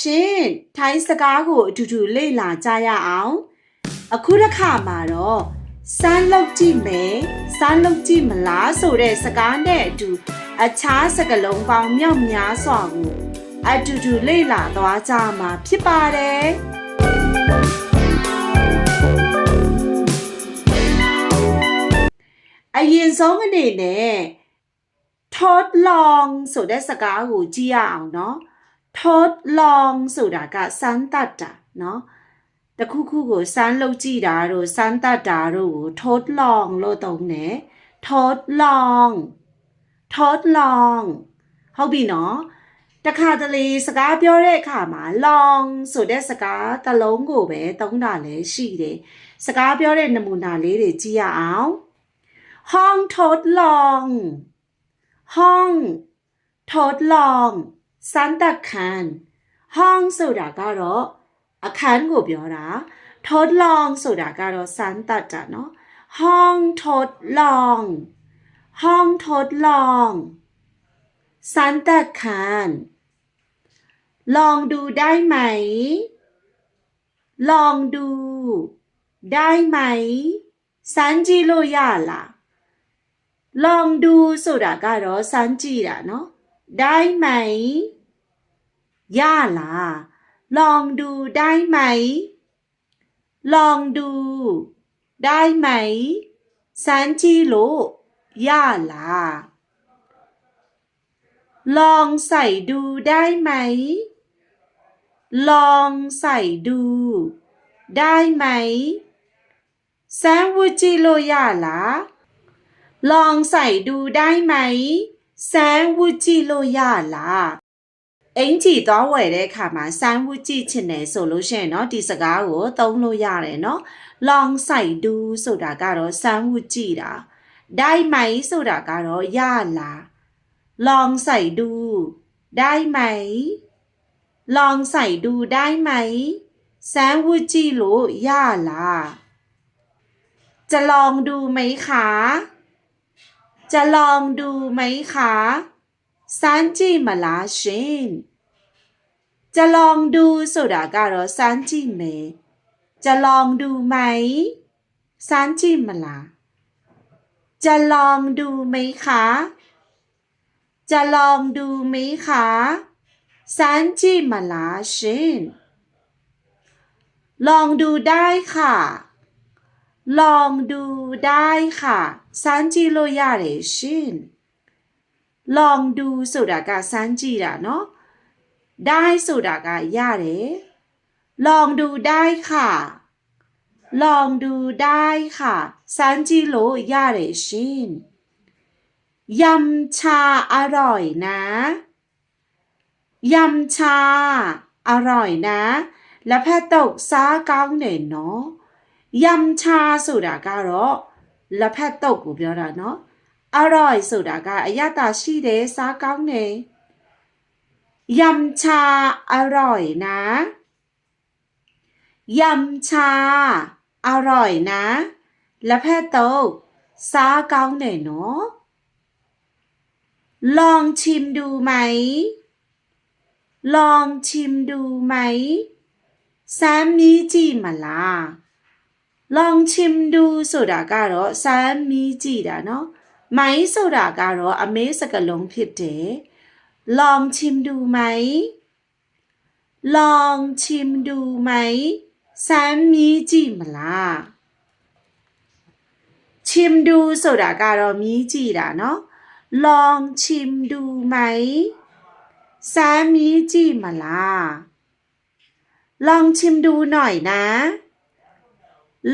ရှင်ထိုင်းစကားကိုအတူတူလေ့လာကြရအောင်အခုတစ်ခါမှာတော့စမ်းလုပ်ကြည့်မယ်စမ်းလုပ်ကြည့်မလားဆိုတဲ့စကားနဲ့အတူအခြားစကားလုံးပေါင်းမြောက်များစွာကိုအတူတူလေ့လာသွားကြမှာဖြစ်ပါတယ်အရင်ဆုံးအနေနဲ့ ทดลองဆိုတဲ့စကားကိုကြည့်ရအောင်เนาะ ทดลองဆိုတာကစမ်းသပ်တာเนาะတခုခုကိုစမ်းလုပ်ကြည့်တာတို့စမ်းသပ်တာတို့ကိုทดลองလို့သုံးတယ်ทดลองทดลองဟုတ်ပြီเนาะတခါတလေစကားပြောတဲ့အခါမှာ long ဆိုတဲ့စကားတစ်လုံးကိုပဲသုံးတာလည်းရှိတယ်စကားပြောတဲ့နမူနာလေးတွေကြည့်ရအောင်ห้องทดล อง ห้อง ทดลองซันตะคันห้องဆိုတာကတော့အခန်းကိုပြောတာทดลองဆိုတာကတော့စမ်းသပ်တာเนาะห้องทดลอง ห้องทดลองซันตะคันลองดูได้ไหม ลองดู ได้ไหมสันจิโลยาล่ะ ลองดูဆိုတာကတော့စမ်းကြည့်တာเนาะได้ไหม ย่าล่ะ ลองดูได้ไหม ลองดู ได้ไหมสันจิโร่ย่าล่ะ ลองใส่ดูได้ไหม ลองใส่ดู ได้ไหมสันวูจิโร่ย่าล่ะ ลองใส่ดูได้ไหมแซงวูจิโลยาล่ะ အင်ကြီးသွားဝယ်တဲ့အခါမှာဆန်းဝစ်ကြည့်ချင်တယ်ဆိုလို့ရှိရင်เนาะဒီစကားကိုသုံးလို့ရတယ်เนาะลองใส่ดูဆိုတာကတော့ဆန်းဝစ်ကြည့်တာได้ไหมဆိုတာကတော့ရလားลองใส่ดู ได้ไหม ลองใส่ดูได้ไหมแซนด์วิชကြည့်လို့ရလားจะลองดูไหมคะ จะลองดูไหมคะ စမ်းကြည့်မလားရှင်จะลองดูဆိုတာကတော့စမ်းကြည့်မယ်จะลองดูไหมစမ်းကြည့်မလားจะลองดูไหมคะจะลองดูไหมคะစမ်းကြည့်မလားရှင်ลองดูได้ค่ะ ลองดูได้ค่ะစမ်းကြည့်လို့ရတယ်ရှင် ลองดูဆိုတာကစမ်းကြည့်တာเนาะได้ဆိုတာကရတယ်ลองดูได้ค่ะ ลองดูได้ค่ะစမ်းကြည့်လို့ရတယ်ရှင်ยำชาอร่อยนะยำชา อร่อยนะလက်ဖက်တုပ်စားကောင်းတယ်နော်ยำชาဆိုတာကတော့လက်ဖက်တုပ်ကိုပြောတာเนาะ อร่อยဆိုတာကအရသာရှိတယ်စားကောင်းတယ်ยำชาอร่อยนะยำชา อร่อยนะလက်ဖက်တုပ်စားကောင်းတယ်เนาะลองชิมดูไหม ลองชิมดูไหมစမ်းမီးကြည့်မလား ลองชิมดูဆိုတာကတော့စမ်းမီးကြည့်တာเนาะ မိုင်းဆိုတာကတော့အမေးစကလုံးဖြစ်တယ်ลองชิมดูไหม ลองชิมดูไหมစမ်းမီးကြည့်မလားชิมดูဆိုတာကတော့မီးကြည့်တာเนาะลองชิมดูไหมสမ်းမီးကြည့်မလား ลองชิมดูหน่อยนะ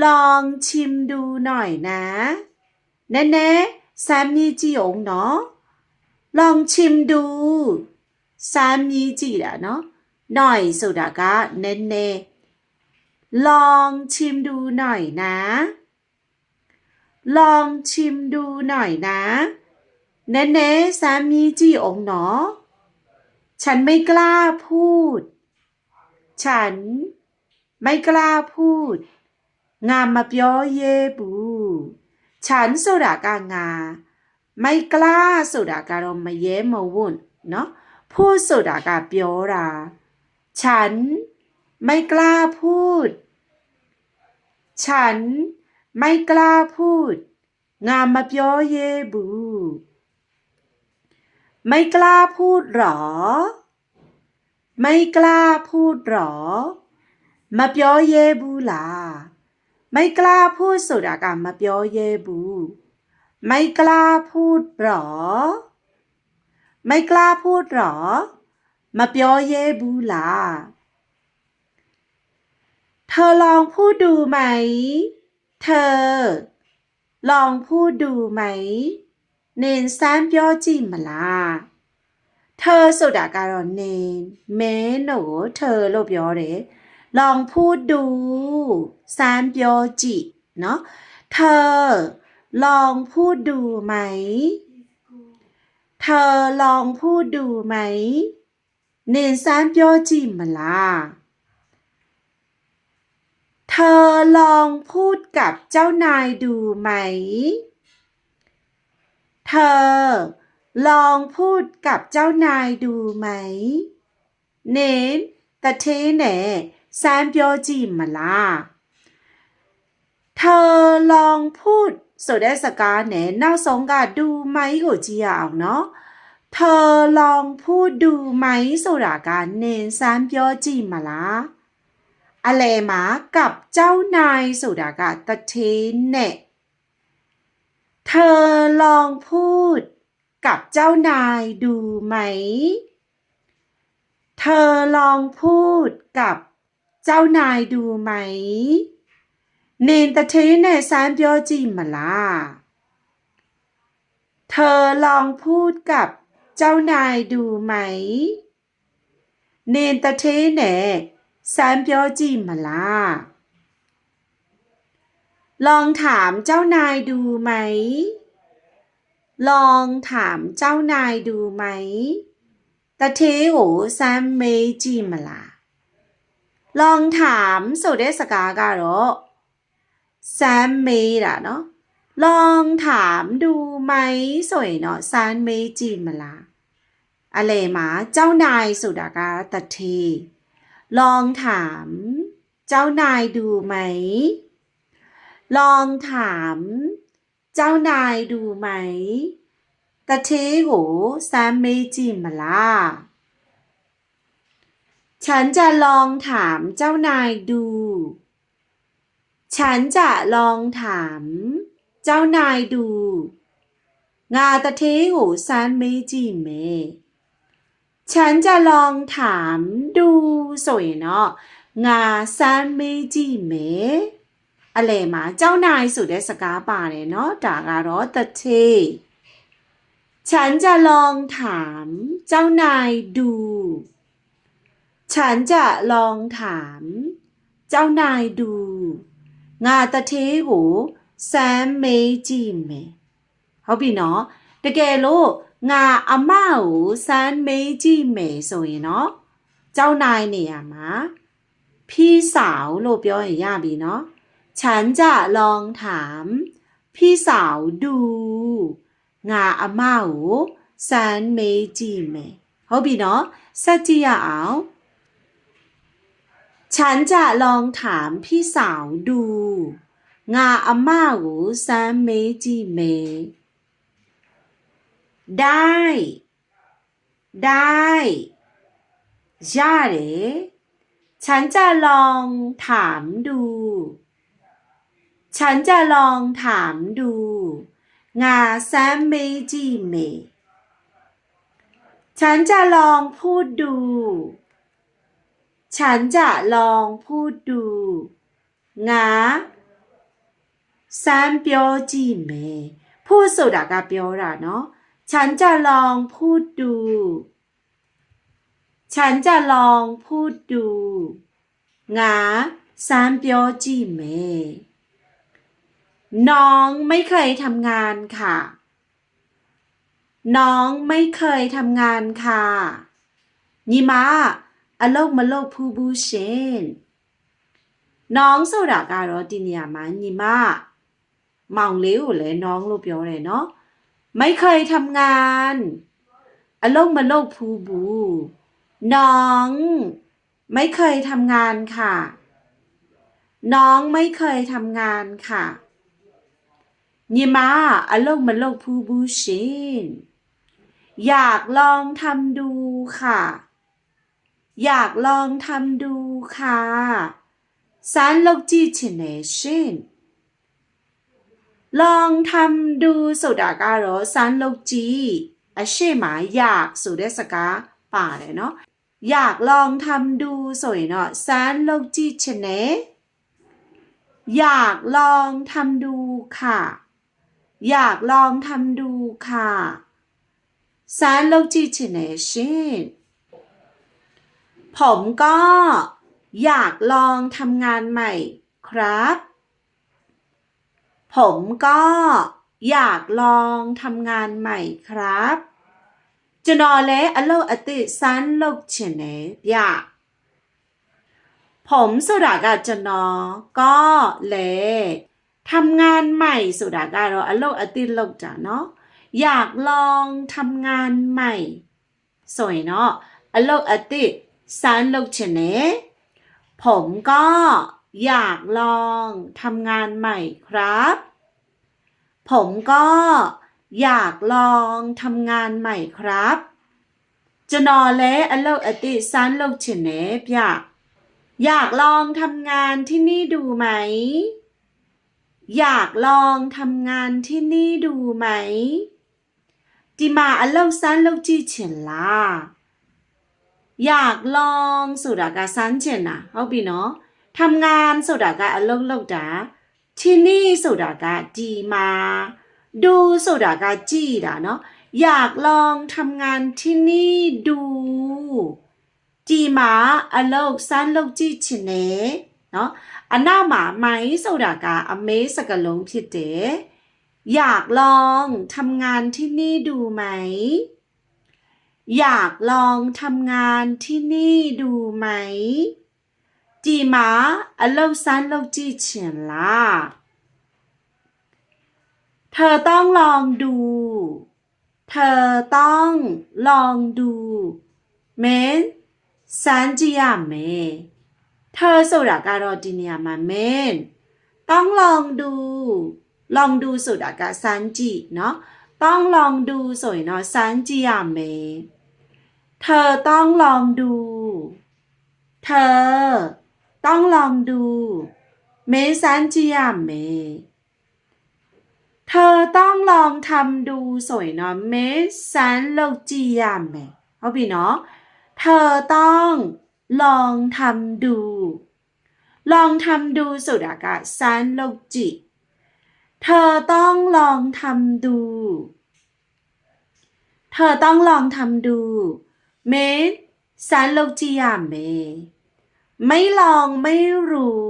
ลองชิมดูหน่อยนะแน่แน่ๆ สามีจีหยงเนาะลองชิมดูสามีจีอะเนาะหน่อยสุดากะเนเนลองชิมดูหน่อยนะ ลองชิมดูหน่อยนะ เน้นเสามีจีองเนาะฉันไม่กล้าพูด ฉัน ไม่กล้าพูด งามมาเปียวเยบู ฉันสุดากางา ไม่กล้าสุดาการมาเย้มาวุ่นเนาะพูดสุดากาเปียวรา ฉันไม่กล้าพูด ฉันไม่กล้าพูด งามมาเปียวเยบู ไม่กล้าพูดหรอ ไม่กล้าพูดหรอ มาเปียวเยบูลา ไม่กล้าพูดสุดอาการมาเปียวเยบู ไม่กล้าพูดหรอ ไม่กล้าพูดหรอ มาเปียวเยบูล่ะเธอลองพูดดูไหม เธอ ลองพูดดูไหม เนนแซมเปียอจิมาล่ะเธอสุดาการอเนนเมโนเธอโลบยอเร ลองพูดดูซานเปียจิเนาะเธอลองพูดดูไหม เธอลองพูดดูไหมเนนซานเปียจิมาล่ะเธอลองพูดกับเจ้านายดูไหม เธอลองพูดกับเจ้านายดูไหม เน้นตะเทเน่ ซานเปียวจิมล่ะเธอลองพูดဆိုတဲ့စကားနဲ့နောက်ဆုံးကดูไหมကိုကြည့်ရအောင်เนาะเธอลองพูดดูไหมဆိုတာကနင်စမ်းပြောကြည့်မလားအလဲမှာกับเจ้านายဆိုတာကတထေးနဲ့เธอลองพูด กับเจ้านายดูไหม เธอลองพูดกับ เจ้านายดูไหม เนนตะเทနဲ့စမ်းပြောကြည့်မလားเธอลองพูดกับเจ้านายดูไหม เนนตะเทနဲ့စမ်းပြောကြည့်မလားลองถามเจ้านายดูไหม ลองถามเจ้านายดูไหมตะเทကိုစမ်းမေးကြည့်မလားล องถามဆိုတဲ့စကားကတော့စမ်းမေးတာเนาะลองถามดูไหมဆိုရင်တော့စမ်းမေးကြည့်မလားအလဲမှာเจ้านายဆိုတာကတะเทลองถาม เจ้านายดูไหม ลองถาม เจ้านายดูไหมตะเทကိုစမ်းမေးကြည့်မလား ฉันจะลองถามเจ้านายดู ฉันจะลองถาม เจ้านายดูงาตะเทโหซานเมจิเม ฉันจะลองถามดูสวยเนาะงาซานเมจิเมอะไรมาเจ้านายสุดได้สกาป่าเนยเนาะจ่ากาโรตะเทฉันจะลองถามเจ้านายดู ฉันจะลองถาม เจ้านายดูငါတထေးကိုစမ်းမေးကြည့်မယ်ဟုတ်ပြီเนาะတကယ်လို့ငါအမကိုစမ်းမေးကြည့်မယ်ဆိုရင်เนาะเจ้านายနေရာမှာพี่สาวလို့ပြောရင်ရပြီเนาะฉันจะลองถาม พี่สาวดูငါအမကိုစမ်းမေးကြည့်မယ်ဟုတ်ပြီเนาะဆက်ကြည့်ရအောင် ฉันจะลองถามพี่สาวดู งาอาม่าหูซามเมจิเม ได้ ได้ยาเรฉันจะลองถามดู ฉันจะลองถามดู งาซามเมจิเม ฉันจะลองพูดดู ฉันจะลองพูดดูงาซานเปียวจีเมพูดสุดากาเปียวระเนาะฉันจะลองพูดดู ฉันจะลองพูดดูงาซานเปียวจีเมน้องไม่เคยทำงานค่ะ น้องไม่เคยทำงานค่ะนี่มา အလုပ်မလုပ်ဘူးဘူးရှင်น้องဆိုတာကတော့ဒီနေရာမှာညီမမောင်လေးကိုလည်းน้องလို့ပြောတယ်เนาะไม่เคยทำงานအလုပ်မလုပ်ဘူးဘူးน้อง ไม่เคยทำงานค่ะ น้องไม่เคยทำงานค่ะညီမအလုပ်မလုပ်ဘူးဘူးရှင်อยากลองทำดูค่ะ อยากลองทำดูค่ะสารโลจิชเนชินลองทำดูสุดาการอสารโลจีอาช่หมายอยากสุดเสกาป่าเลยเนาะอยากลองทำดูสวยเนาะสารโลจิชเนอยากลองทำดูค่ะ อยากลองทำดูค่ะสารโลจิชเนชิน ผมก็อยากลองทำงานใหม่ครับ ผมก็อยากลองทำงานใหม่ครับจะนอเลอโลอติสารโลกชินเนยาผมสุดากาจะนอก็เลทำงานใหม่สุดาการาอโลอติโลกจ้ะเนาะอยากลองทำงานใหม่สวยเนาะอโลอติ สนุกชเนผมก็อยากลองทำงานใหม่ครับ ผมก็อยากลองทำงานใหม่ครับจะนอนและอัลกอติซันโลกเฉเนอยากอยากลองทำงานที่นี่ดูไหม อยากลองทำงานที่นี่ดูไหมดีมาอันโลกซันโลกจีเฉนลา อยากลองဆိုတာကစမ်းချင်တာဟုတ်ပြီနော်ทำงานဆိုတာကအလုပ်လုပ်တာที่นี่ဆိုတာကဒီမှာดูဆိုတာကကြည့်တာเนาะอยากลองทำงานที่นี่ดูဒီမှာအလုပ်စမ်းလုပ်ကြည့်ချင်တယ်เนาะအနောက်မှာမိုင်းဆိုတာကအမေးစကလုံးဖြစ်တယ်။อยากลองทำงานที่นี่ดูไหม อยากลองทำงานที่นี่ดูไหมจีมาอโลซันโลจีเฉียนลาเธอต้องลองดู เธอต้องลองดูเมนซันจียาเมเธอสุดาการอดิเนียมาเมนต้องลองดู ลองดูสุดากาซันจีเนาะ ต้องลองดูสวยนอซันจียาเมเธอต้องลองดู เธอ ต้องลองดู เมซันจียาเมเธอต้องลองทำดูสวยนอเมซันโลจียาเมเอาบีเนาะเธอต้องลองทำดู ลองทำดูสุดอากาศซันโลจิ เธอต้องลองทำดู เธอต้องลองทำดูမင်းစမ်းလုပ်ကြည့်ရမယ်ไม่ลองไม่รู้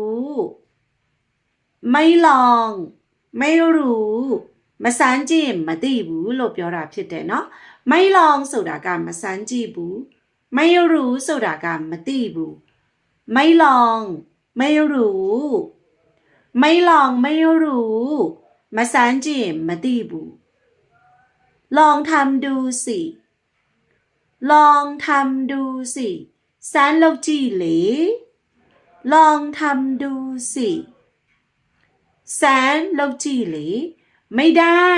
ไม่ลอง ไม่รู้မစမ်းကြည့်ရင်မသိဘူးလို့ပြောတာဖြစ်တယ်เนาะไม่ลองဆိုတာကမစမ်းကြည့်ဘူးไม่รู้ဆိုတာကမသိဘူးไม่ลอง ไม่รู้ ไม่ลองไม่รู้ มาสานจีมาตีบู ลองทำดูสิ ลองทำดูสิสานโลกจีหลีลองทำดูสิแสนโลกจีหลีไม่ได้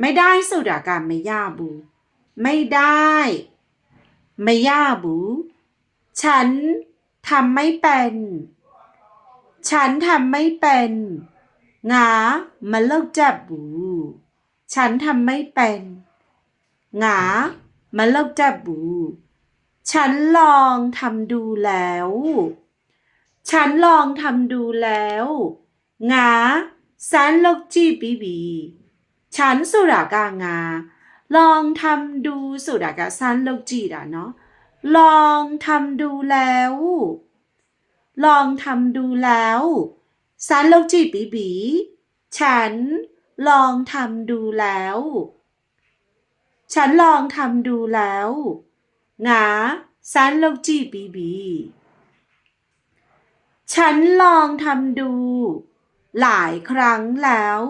ไม่ได้สุดาการไม่ย่าบู ไม่ได้ ไม่ย่าบู ฉันทำไม่เป็น ฉันทำไม่เป็น งามาเลิกจับบูฉันทำไม่เป็นงามาเลิกจับบูฉันลองทำดูแล้ว ฉันลองทำดูแล้วงาสันลกจีบีบีฉันสุรากางา ลองทำดูสุดากะสั้นโลกจีดะเนาะลองทำดูแล้ว ลองทำดูแล้ว ฉันลอจีบีบี ฉันลองทำดูแล้ว ฉันลองทำดูแล้วงาฉันลอจีบีบี ฉันลองทำดู หลายครั้งแล้ว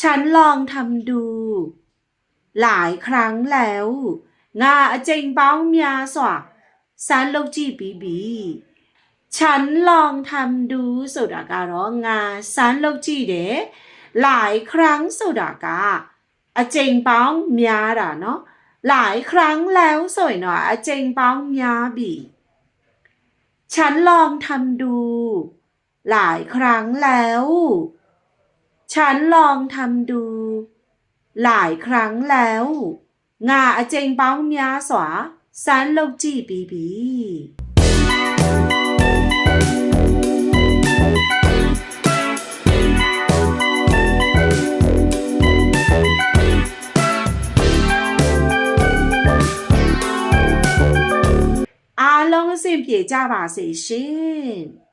ฉันลองทำดู หลายครั้งแล้วงาเจงเบ้าเมียสวะฉันลอจีบีบี ฉันลองทำดูสุดาการ้องงาสันโลจีเดหลายครั้งสุดากาอาเจงป้องมียด่ะเนาะหลายครั้งแล้วสวยหน่อยอาเจงป้องมียบีฉันลองทำดู หลายครั้งแล้ว ฉันลองทำดู หลายครั้งแล้วงาอาเจงป้องมียสวาสันโลจีบีบี လုံးအဆင်ပြေကြပါစေရှင်